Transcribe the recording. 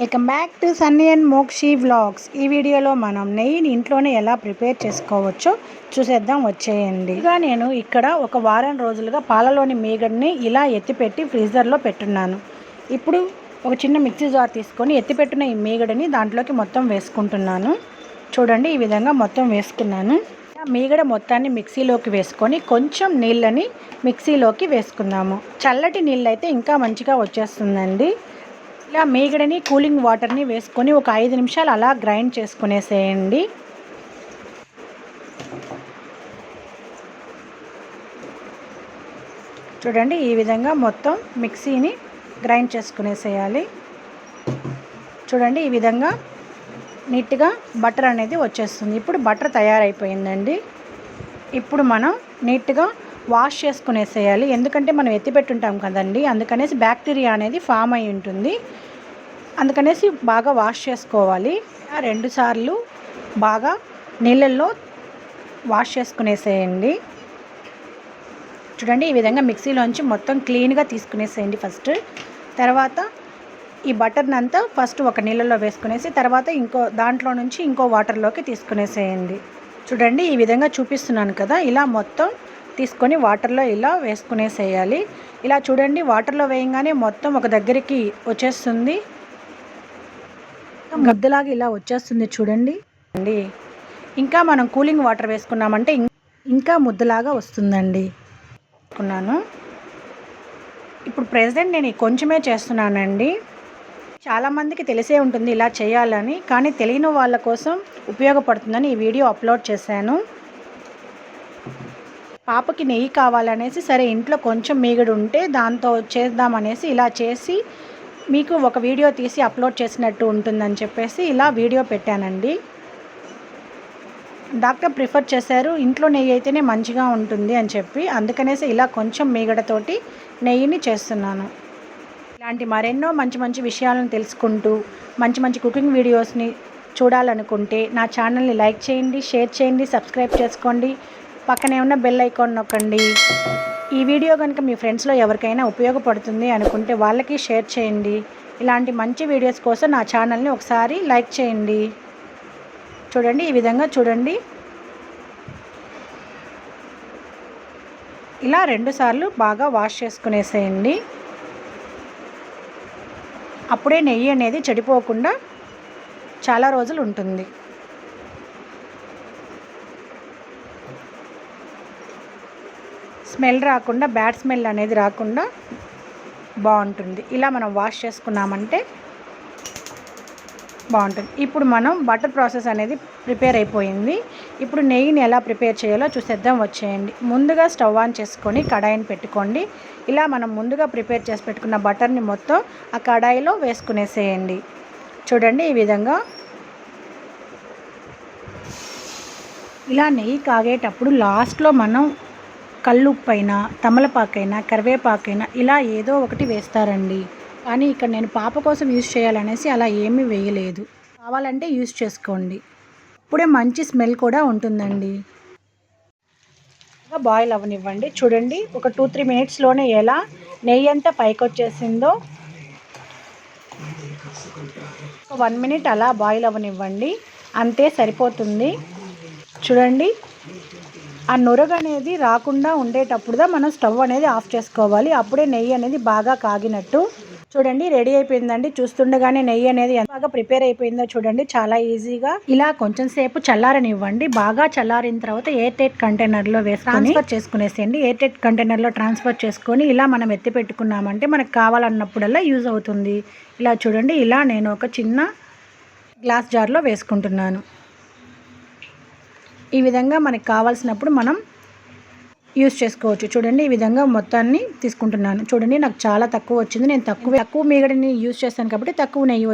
Welcome back to Sunny and Mokshi vlogs. ఈ వీడియోలో మనం నెయ్యిని ఇంట్లోనే ఎలా ప్రిపేర్ చేసుకోవచ్చో చూసేద్దాం వచ్చేయండి. ఇక నేను ఇక్కడ ఒక వారం రోజులుగా పాలలోని మీగడని ఇలా ఎత్తిపెట్టి ఫ్రీజర్లో పెట్టున్నాను. ఇప్పుడు ఒక చిన్న మిక్సీ జార్ తీసుకొని ఎత్తిపెట్టిన ఈ మీగడని దాంట్లోకి మొత్తం వేసుకుంటున్నాను. చూడండి ఈ విధంగా మొత్తం వేసుకున్నాను. మీగడ మొత్తాన్ని మిక్సీలోకి వేసుకొని కొంచెం నీళ్ళని మిక్సీలోకి వేసుకుందాము చల్లటి నీళ్ళు అయితే ఇంకా మంచిగా వచ్చేస్తుందండి. ఇలా మీగడని కూలింగ్ వాటర్ని వేసుకొని ఒక ఐదు నిమిషాలు అలా గ్రైండ్ చేసుకునేసేయండి. చూడండి ఈ విధంగా మొత్తం మిక్సీని గ్రైండ్ చేసుకునేసేయాలి. చూడండి ఈ విధంగా నీట్గా బటర్ అనేది వచ్చేస్తుంది. ఇప్పుడు బటర్ తయారైపోయిందండి. ఇప్పుడు మనం నీట్గా వాష్ చేసుకునేసేయాలి. ఎందుకంటే మనం ఎత్తిపెట్టుంటాం కదండి. అందుకనేసి బ్యాక్టీరియా అనేది ఫామ్ అయి ఉంటుంది. అందుకనేసి బాగా వాష్ చేసుకోవాలి. రెండు సార్లు బాగా నీళ్ళల్లో వాష్ చేసుకునేసేయండి. చూడండి ఈ విధంగా మిక్సీలోంచి మొత్తం క్లీన్గా తీసుకునేసేయండి ఫస్ట్. తర్వాత ఈ బటర్ని అంతా ఫస్ట్ ఒక నీళ్ళలో వేసుకునేసి తర్వాత ఇంకో దాంట్లో నుంచి ఇంకో వాటర్లోకి తీసుకునేసేయండి. చూడండి ఈ విధంగా చూపిస్తున్నాను కదా. ఇలా మొత్తం తీసుకొని వాటర్లో ఇలా వేసుకునేసేయాలి. ఇలా చూడండి వాటర్లో వేయంగానే మొత్తం ఒక దగ్గరికి వచ్చేస్తుంది. గద్దలాగా ఇలా వచ్చేస్తుంది చూడండి. అండి ఇంకా మనం కూలింగ్ వాటర్ వేసుకున్నామంటే ఇంకా ముద్దలాగా వస్తుందండి. వేసుకున్నాను. ఇప్పుడు ప్రెసెంట్ నేను కొంచెమే చేస్తున్నానండి. చాలామందికి తెలిసే ఉంటుంది ఇలా చేయాలని కానీ తెలియని వాళ్ళ కోసం ఉపయోగపడుతుందని ఈ వీడియో అప్లోడ్ చేశాను. పాపకి నెయ్యి కావాలనేసి సరే ఇంట్లో కొంచెం మీగడ ఉంటే దాంతో చేద్దామనేసి ఇలా చేసి మీకు ఒక వీడియో తీసి అప్లోడ్ చేసినట్టు ఉంటుందని చెప్పేసి ఇలా వీడియో పెట్టానండి. డాక్టర్ ప్రిఫర్ చేశారు ఇంట్లో నెయ్యి అయితేనే మంచిగా ఉంటుంది అని చెప్పి అందుకనేసి ఇలా కొంచెం మీగడతోటి నెయ్యిని చేస్తున్నాను. ఇలాంటి మరెన్నో మంచి మంచి విషయాలను తెలుసుకుంటూ మంచి మంచి కుకింగ్ వీడియోస్ని చూడాలనుకుంటే నా ఛానల్ని లైక్ చేయండి షేర్ చేయండి సబ్స్క్రైబ్ చేసుకోండి. పక్కనే ఉన్న బెల్ ఐకాన్ నొక్కండి. ఈ వీడియో కనుక మీ ఫ్రెండ్స్లో ఎవరికైనా ఉపయోగపడుతుంది అనుకుంటే వాళ్ళకి షేర్ చేయండి. ఇలాంటి మంచి వీడియోస్ కోసం నా ఛానల్ని ఒకసారి లైక్ చేయండి. చూడండి ఈ విధంగా చూడండి. ఇలా రెండుసార్లు బాగా వాష్ చేసుకునేసేయండి. అప్పుడే నెయ్యి అనేది చెడిపోకుండా చాలా రోజులు ఉంటుంది. స్మెల్ రాకుండా బ్యాడ్ స్మెల్ అనేది రాకుండా బాగుంటుంది. ఇలా మనం వాష్ చేసుకున్నామంటే బాగుంటుంది. ఇప్పుడు మనం బటర్ ప్రాసెస్ అనేది ప్రిపేర్ అయిపోయింది. ఇప్పుడు నెయ్యిని ఎలా ప్రిపేర్ చేయాలో చూసేద్దాం వచ్చేయండి. ముందుగా స్టవ్ ఆన్ చేసుకొని కడాయిని పెట్టుకోండి. ఇలా మనం ముందుగా ప్రిపేర్ చేసి పెట్టుకున్న బటర్ని మొత్తం ఆ కడాయిలో వేసుకునేసేయండి. చూడండి ఈ విధంగా. ఇలా నెయ్యి కాగేటప్పుడు లాస్ట్లో మనం కల్లుప్పైనా తమలపాకైనా కరివేపాకైనా ఇలా ఏదో ఒకటి వేస్తారండి. కానీ ఇక్కడ నేను పాప కోసం యూజ్ చేయాలనేసి అలా ఏమీ వేయలేదు. కావాలంటే యూజ్ చేసుకోండి. ఇప్పుడే మంచి స్మెల్ కూడా ఉంటుందండి. బాయిల్ అవ్వనివ్వండి. చూడండి ఒక టూ త్రీ మినిట్స్లోనే ఎలా నెయ్యి అంతా పైకి వచ్చేసిందో ఒక వన్ మినిట్ అలా బాయిల్ అవ్వనివ్వండి. అంతే సరిపోతుంది. చూడండి ఆ నురగ అనేది రాకుండా ఉండేటప్పుడుదా మనం స్టవ్ అనేది ఆఫ్ చేసుకోవాలి. అప్పుడే నెయ్యి అనేది బాగా కాగినట్టు. చూడండి రెడీ అయిపోయిందండి. చూస్తుండగానే నెయ్యి అనేది ఎంత బాగా ప్రిపేర్ అయిపోయిందో చూడండి. చాలా ఈజీగా. ఇలా కొంచెం సేపు చల్లారనివ్వండి. బాగా చల్లారిన తర్వాత ఎయిర్ టైట్ కంటైనర్లో వేసి ట్రాన్స్ఫర్ చేసుకునేసేయండి. ఎయిర్ టైట్ కంటైనర్లో ట్రాన్స్ఫర్ చేసుకొని ఇలా మనం ఎత్తి పెట్టుకున్నామంటే మనకు కావాలన్నప్పుడల్లా యూజ్ అవుతుంది. ఇలా చూడండి ఇలా నేను ఒక చిన్న గ్లాస్ జార్లో వేసుకుంటున్నాను. ఈ విధంగా మనకి కావాల్సినప్పుడు మనం యూస్ చేసుకోవచ్చు. చూడండి ఈ విధంగా మొత్తాన్ని తీసుకుంటున్నాను. చూడండి నాకు చాలా తక్కువ వచ్చింది. నేను తక్కువ తక్కువ మీగడని యూస్ చేస్తాను కాబట్టి తక్కువ నెయ్యి